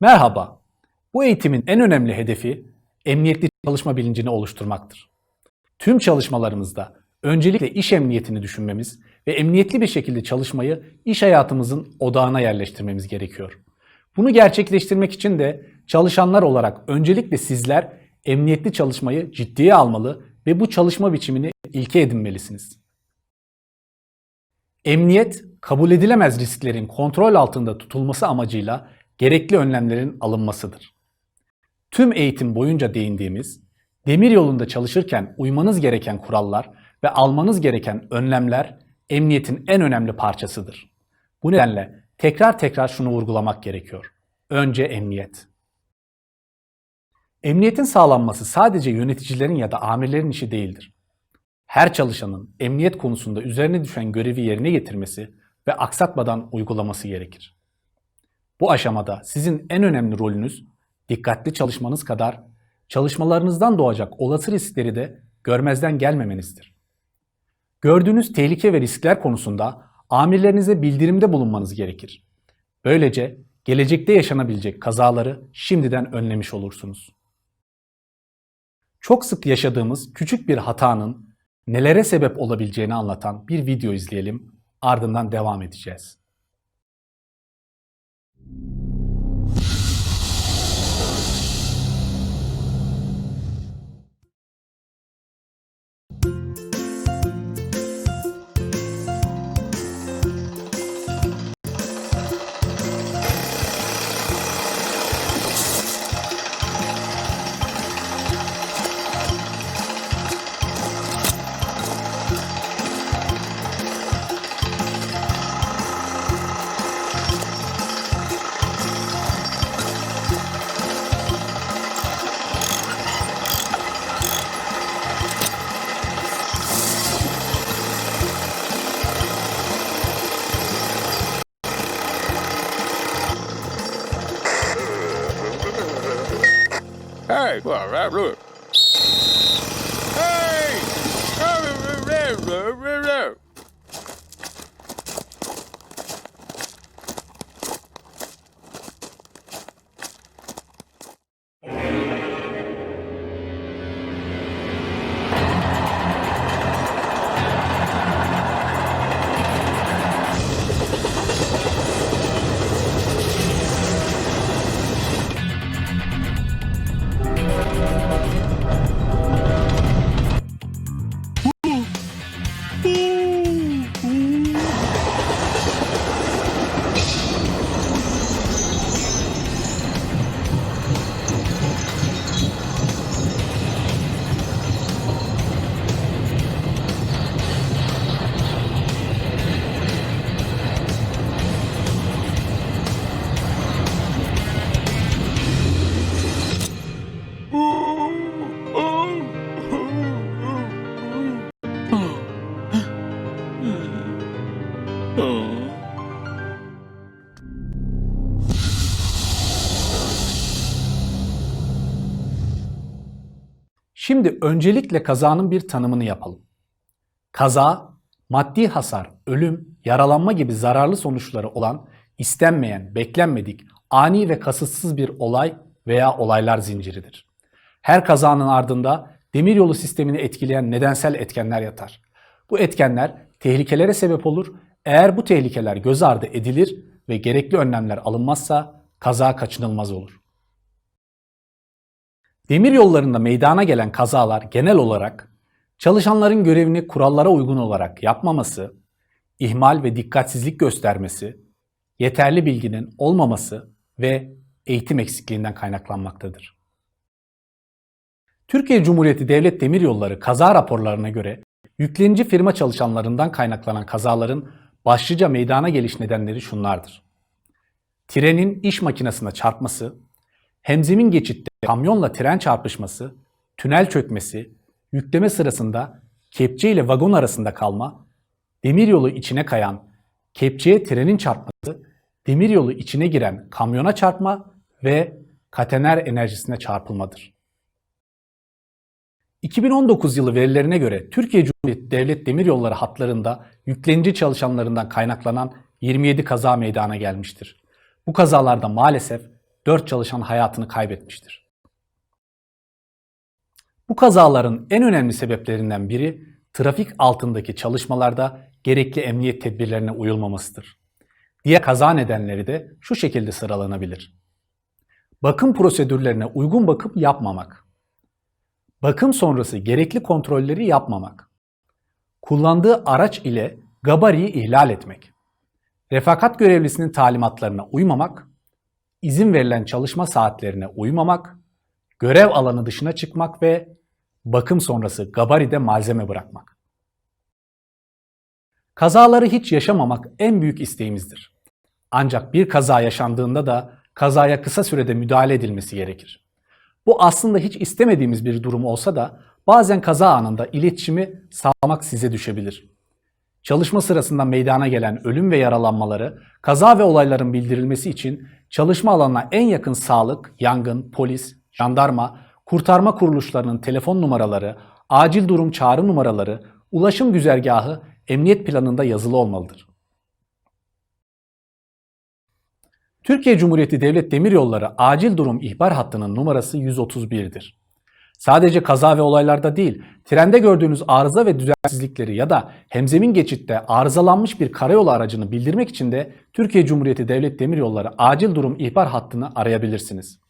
Merhaba. Bu eğitimin en önemli hedefi emniyetli çalışma bilincini oluşturmaktır. Tüm çalışmalarımızda öncelikle iş emniyetini düşünmemiz ve emniyetli bir şekilde çalışmayı iş hayatımızın odağına yerleştirmemiz gerekiyor. Bunu gerçekleştirmek için de çalışanlar olarak öncelikle sizler emniyetli çalışmayı ciddiye almalı ve bu çalışma biçimini ilke edinmelisiniz. Emniyet, kabul edilemez risklerin kontrol altında tutulması amacıyla gerekli önlemlerin alınmasıdır. Tüm eğitim boyunca değindiğimiz, demir yolunda çalışırken uymanız gereken kurallar ve almanız gereken önlemler emniyetin en önemli parçasıdır. Bu nedenle tekrar tekrar şunu vurgulamak gerekiyor. Önce emniyet. Emniyetin sağlanması sadece yöneticilerin ya da amirlerin işi değildir. Her çalışanın emniyet konusunda üzerine düşen görevi yerine getirmesi ve aksatmadan uygulaması gerekir. Bu aşamada sizin en önemli rolünüz dikkatli çalışmanız kadar çalışmalarınızdan doğacak olası riskleri de görmezden gelmemenizdir. Gördüğünüz tehlike ve riskler konusunda amirlerinize bildirimde bulunmanız gerekir. Böylece gelecekte yaşanabilecek kazaları şimdiden önlemiş olursunuz. Çok sık yaşadığımız küçük bir hatanın nelere sebep olabileceğini anlatan bir video izleyelim. Ardından devam edeceğiz. Hey, well, look. happy. Şimdi öncelikle kazanın bir tanımını yapalım. Kaza, maddi hasar, ölüm, yaralanma gibi zararlı sonuçları olan istenmeyen, beklenmedik, ani ve kasıtsız bir olay veya olaylar zinciridir. Her kazanın ardında demiryolu sistemini etkileyen nedensel etkenler yatar. Bu etkenler tehlikelere sebep olur. Eğer bu tehlikeler göz ardı edilir ve gerekli önlemler alınmazsa kaza kaçınılmaz olur. Demir yollarında meydana gelen kazalar genel olarak çalışanların görevini kurallara uygun olarak yapmaması, ihmal ve dikkatsizlik göstermesi, yeterli bilginin olmaması ve eğitim eksikliğinden kaynaklanmaktadır. Türkiye Cumhuriyeti Devlet Demiryolları kaza raporlarına göre yüklenici firma çalışanlarından kaynaklanan kazaların başlıca meydana geliş nedenleri şunlardır. Trenin iş makinesine çarpması, hemzemin geçitte kamyonla tren çarpışması, tünel çökmesi, yükleme sırasında kepçe ile vagon arasında kalma, demiryolu içine kayan, kepçeye trenin çarpması, demiryolu içine giren kamyona çarpma ve katener enerjisine çarpılmadır. 2019 yılı verilerine göre Türkiye Cumhuriyeti Devlet Demiryolları hatlarında yüklenici çalışanlarından kaynaklanan 27 kaza meydana gelmiştir. Bu kazalarda maalesef 4 çalışan hayatını kaybetmiştir. Bu kazaların en önemli sebeplerinden biri trafik altındaki çalışmalarda gerekli emniyet tedbirlerine uyulmamasıdır. Diğer kaza nedenleri de şu şekilde sıralanabilir. Bakım prosedürlerine uygun bakım yapmamak. Bakım sonrası gerekli kontrolleri yapmamak. Kullandığı araç ile gabariyi ihlal etmek. Refakat görevlisinin talimatlarına uymamak, izin verilen çalışma saatlerine uymamak, görev alanı dışına çıkmak ve bakım sonrası gabaride malzeme bırakmak. Kazaları hiç yaşamamak en büyük isteğimizdir. Ancak bir kaza yaşandığında da kazaya kısa sürede müdahale edilmesi gerekir. Bu aslında hiç istemediğimiz bir durum olsa da bazen kaza anında iletişimi sağlamak size düşebilir. Çalışma sırasında meydana gelen ölüm ve yaralanmaları, kaza ve olayların bildirilmesi için çalışma alanına en yakın sağlık, yangın, polis, jandarma, kurtarma kuruluşlarının telefon numaraları, acil durum çağrı numaraları, ulaşım güzergahı emniyet planında yazılı olmalıdır. Türkiye Cumhuriyeti Devlet Demiryolları acil durum ihbar hattının numarası 131'dir. Sadece kaza ve olaylarda değil, trende gördüğünüz arıza ve düzensizlikleri ya da hemzemin geçitte arızalanmış bir karayolu aracını bildirmek için de Türkiye Cumhuriyeti Devlet Demiryolları acil durum ihbar hattını arayabilirsiniz.